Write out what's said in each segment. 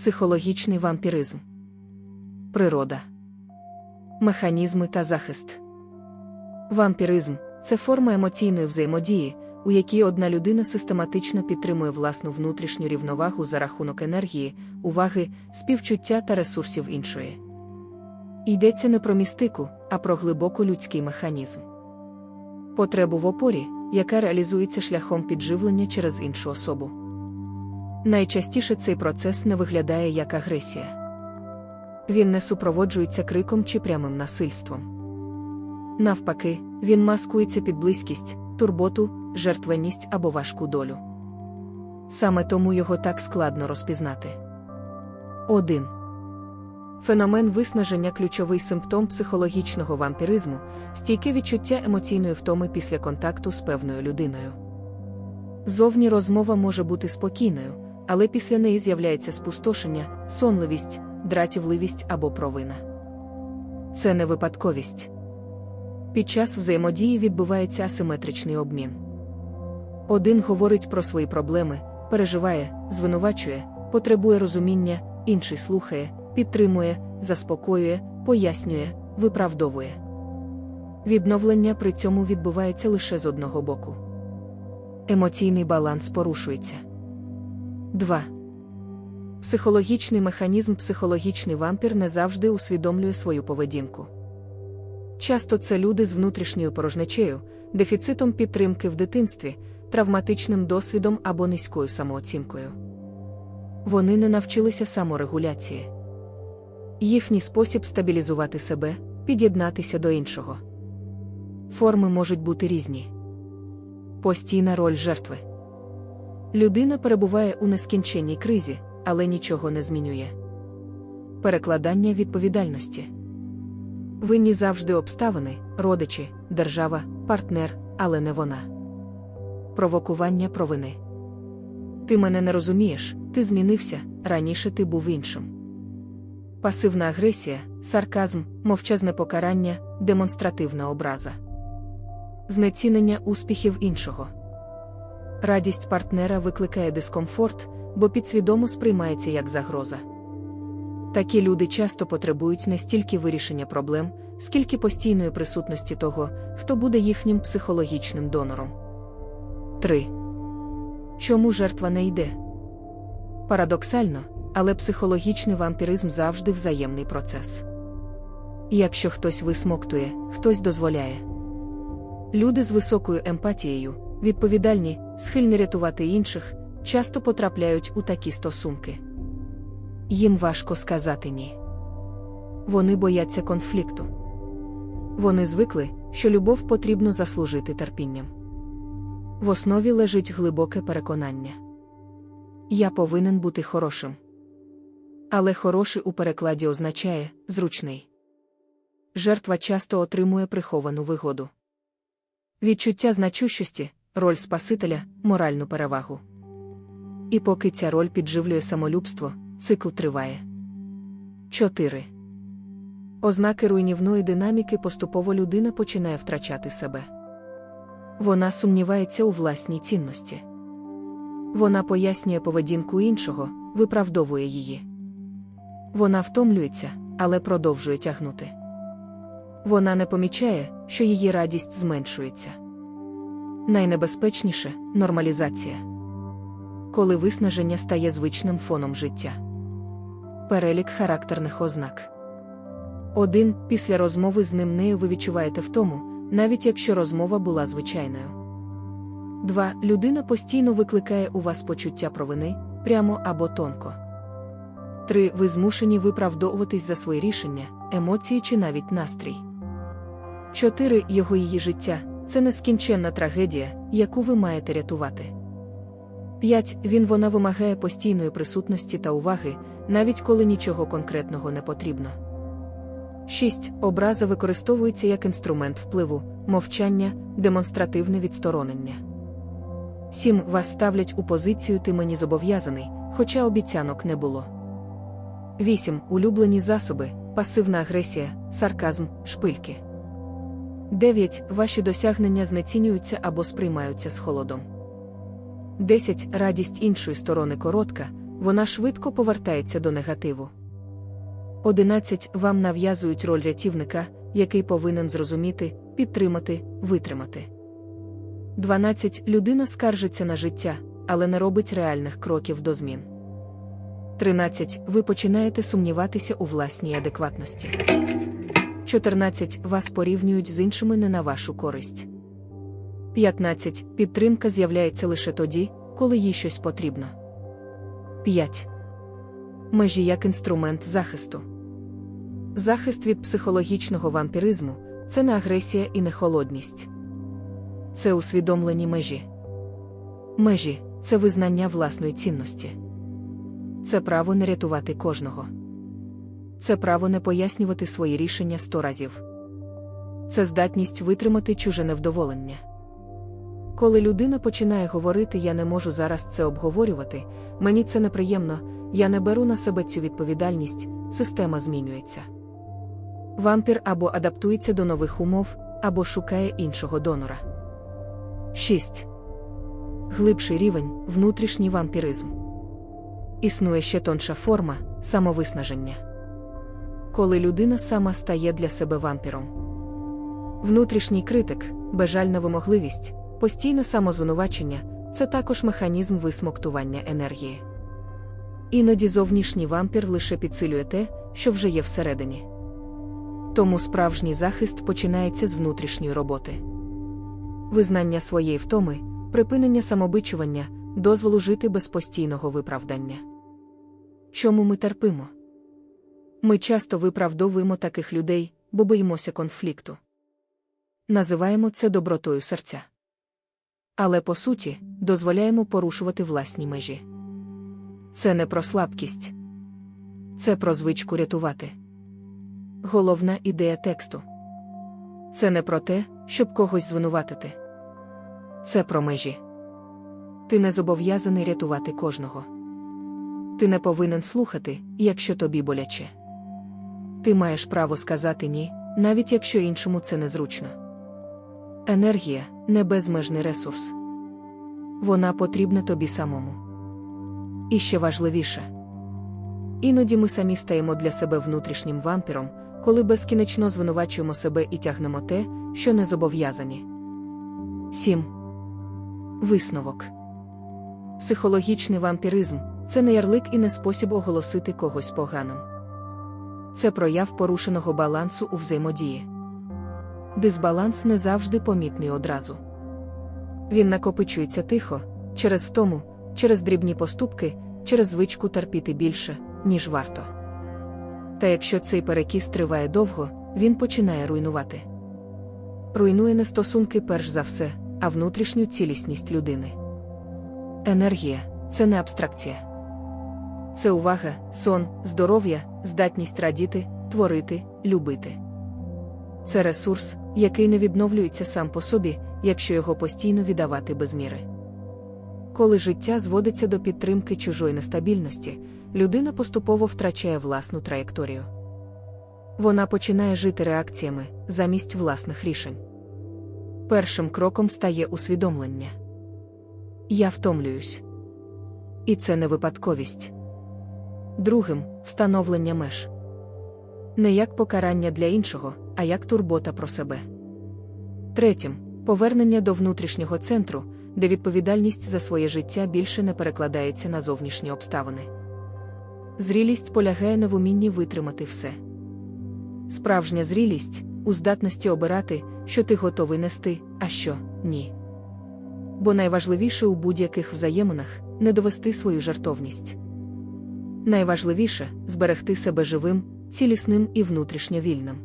Психологічний вампіризм. Природа. Механізми та захист. Вампіризм це форма емоційної взаємодії, у якій одна людина систематично підтримує власну внутрішню рівновагу за рахунок енергії, уваги, співчуття та ресурсів іншої. Йдеться не про містику, а про глибоко людський механізм. Потребу в опорі, яка реалізується шляхом підживлення через іншу особу. Найчастіше цей процес не виглядає як агресія. Він не супроводжується криком чи прямим насильством. Навпаки, він маскується під близькість, турботу, жертвеність або важку долю. Саме тому його так складно розпізнати. 1. Феномен виснаження ключовий симптом психологічного вампіризму, стійке відчуття емоційної втоми після контакту з певною людиною. Зовні розмова може бути спокійною, але після неї з'являється спустошення, сонливість, дратівливість або провина. Це не випадковість. Під час взаємодії відбувається асиметричний обмін. Один говорить про свої проблеми, переживає, звинувачує, потребує розуміння, інший слухає, підтримує, заспокоює, пояснює, виправдовує. Відновлення при цьому відбувається лише з одного боку. Емоційний баланс порушується. 2. Психологічний механізм психологічний вампір не завжди усвідомлює свою поведінку. Часто це люди з внутрішньою порожнечею, дефіцитом підтримки в дитинстві, травматичним досвідом або низькою самооцінкою. Вони не навчилися саморегуляції. Їхній спосіб стабілізувати себе, під'єднатися до іншого. Форми можуть бути різні. Постійна роль жертви. Людина перебуває у нескінченній кризі, але нічого не змінює. Перекладання відповідальності. Винні завжди обставини, родичі, держава, партнер, але не вона. Провокування провини. Ти мене не розумієш, ти змінився, раніше ти був іншим. Пасивна агресія, сарказм, мовчазне покарання, демонстративна образа. Знецінення успіхів іншого. Радість партнера викликає дискомфорт, бо підсвідомо сприймається як загроза. Такі люди часто потребують не стільки вирішення проблем, скільки постійної присутності того, хто буде їхнім психологічним донором. 3. Чому жертва не йде? Парадоксально, але психологічний вампіризм завжди взаємний процес. Якщо хтось висмоктує, хтось дозволяє. Люди з високою емпатією, відповідальні, схильні рятувати інших, часто потрапляють у такі стосунки. Їм важко сказати ні. Вони бояться конфлікту. Вони звикли, що любов потрібно заслужити терпінням. В основі лежить глибоке переконання. Я повинен бути хорошим. Але хороший у перекладі означає зручний. Жертва часто отримує приховану вигоду. Відчуття значущості, роль Спасителя, моральну перевагу. І поки ця роль підживлює самолюбство, цикл триває. 4. Ознаки руйнівної динаміки поступово людина починає втрачати себе. Вона сумнівається у власній цінності. Вона пояснює поведінку іншого, виправдовує її. Вона втомлюється, але продовжує тягнути. Вона не помічає, що її радість зменшується. Найнебезпечніше нормалізація. Коли виснаження стає звичним фоном життя. Перелік характерних ознак. Один після розмови з ним нею ви відчуваєте втому, навіть якщо розмова була звичайною. Два. Людина постійно викликає у вас почуття провини, прямо або тонко. 3. Ви змушені виправдовуватись за свої рішення, емоції чи навіть настрій. 4. Його її життя це нескінченна трагедія, яку ви маєте рятувати. 5. Він вона вимагає постійної присутності та уваги, навіть коли нічого конкретного не потрібно. 6. Образа використовується як інструмент впливу, мовчання, демонстративне відсторонення. 7. Вас ставлять у позицію ти мені зобов'язаний, хоча обіцянок не було. 8. Улюблені засоби, пасивна агресія, сарказм, шпильки. 9. Ваші досягнення знецінюються або сприймаються з холодом. 10. Радість іншої сторони коротка, вона швидко повертається до негативу. 11. Вам нав'язують роль рятівника, який повинен зрозуміти, підтримати, витримати. 12. Людина скаржиться на життя, але не робить реальних кроків до змін. 13. Ви починаєте сумніватися у власній адекватності. 14. Вас порівнюють з іншими не на вашу користь. 15. Підтримка з'являється лише тоді, коли їй щось потрібно. 5. Межі як інструмент захисту. Захист від психологічного вампіризму це не агресія і не холодність. Це усвідомлені межі. Межі це визнання власної цінності. Це право не рятувати кожного. Це право не пояснювати свої рішення сто разів. Це здатність витримати чуже невдоволення. Коли людина починає говорити, я не можу зараз це обговорювати, мені це неприємно, я не беру на себе цю відповідальність, система змінюється. Вампір або адаптується до нових умов, або шукає іншого донора. 6. Глибший рівень внутрішній вампіризм. Існує ще тонша форма самовиснаження. Коли людина сама стає для себе вампіром. Внутрішній критик, безжальна вимогливість, постійне самозвинувачення це також механізм висмоктування енергії. Іноді зовнішній вампір лише підсилює те, що вже є всередині. Тому справжній захист починається з внутрішньої роботи. Визнання своєї втоми, припинення самобичування, дозволу жити без постійного виправдання. Чому ми терпимо? Ми часто виправдовуємо таких людей, бо боїмося конфлікту. Називаємо це добротою серця. Але по суті, дозволяємо порушувати власні межі. Це не про слабкість, це про звичку рятувати. Головна ідея тексту. Це не про те, щоб когось звинуватити. Це про межі. Ти не зобов'язаний рятувати кожного. Ти не повинен слухати, якщо тобі боляче. Ти маєш право сказати ні, навіть якщо іншому це незручно. Енергія не безмежний ресурс. Вона потрібна тобі самому. І ще важливіше. Іноді ми самі стаємо для себе внутрішнім вампіром, коли безкінечно звинувачуємо себе і тягнемо те, що не зобов'язані. 7. Висновок. Психологічний вампіризм це не ярлик і не спосіб оголосити когось поганим. Це прояв порушеного балансу у взаємодії. Дисбаланс не завжди помітний одразу. Він накопичується тихо, через втому, через дрібні поступки, через звичку терпіти більше, ніж варто. Та якщо цей перекіс триває довго, він починає руйнувати. Руйнує не стосунки перш за все, а внутрішню цілісність людини. Енергія це не абстракція. Це увага, сон, здоров'я, здатність радіти, творити, любити. Це ресурс, який не відновлюється сам по собі, якщо його постійно віддавати без міри. Коли життя зводиться до підтримки чужої нестабільності, людина поступово втрачає власну траєкторію. Вона починає жити реакціями замість власних рішень. Першим кроком стає усвідомлення. Я втомлююсь. І це не випадковість. Другим встановлення меж. Не як покарання для іншого, а як турбота про себе. Третім повернення до внутрішнього центру, де відповідальність за своє життя більше не перекладається на зовнішні обставини. Зрілість полягає на в умінні витримати все. Справжня зрілість у здатності обирати, що ти готовий нести, а що ні. Бо найважливіше у будь-яких взаєминах не довести свою жартовність. Найважливіше зберегти себе живим, цілісним і внутрішньо вільним.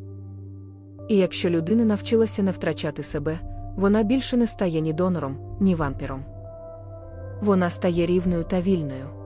І якщо людина навчилася не втрачати себе, вона більше не стає ні донором, ні вампіром. Вона стає рівною та вільною.